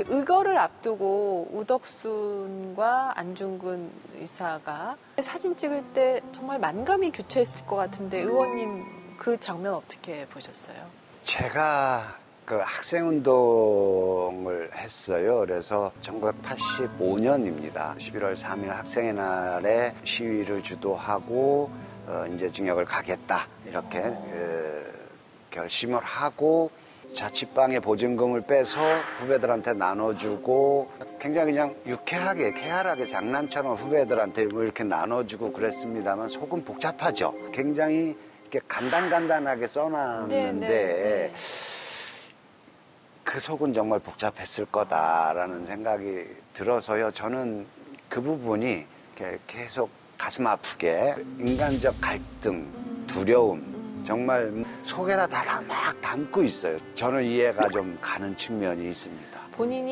지금 의거를 앞두고 우덕순과 안중근 의사가 사진 찍을 때 정말 만감이 교차했을 것 같은데 의원님 그 장면 어떻게 보셨어요? 제가 그 학생 운동을 했어요. 그래서 1985년입니다. 11월 3일 학생의 날에 시위를 주도하고 어, 이제 징역을 가겠다 이렇게 어, 결심을 하고 자취방에 보증금을 빼서 후배들한테 나눠주고 굉장히 그냥 유쾌하게 쾌활하게 장난처럼 후배들한테 뭐 이렇게 나눠주고 그랬습니다만 속은 복잡하죠. 굉장히 이렇게 간단간단하게 써놨는데 그 속은 정말 복잡했을 거다라는 생각이 들어서요. 저는 그 부분이 계속 가슴 아프게 인간적 갈등, 두려움, 정말 속에다 다 막 담고 있어요. 저는 이해가 좀 가는 측면이 있습니다. 본인이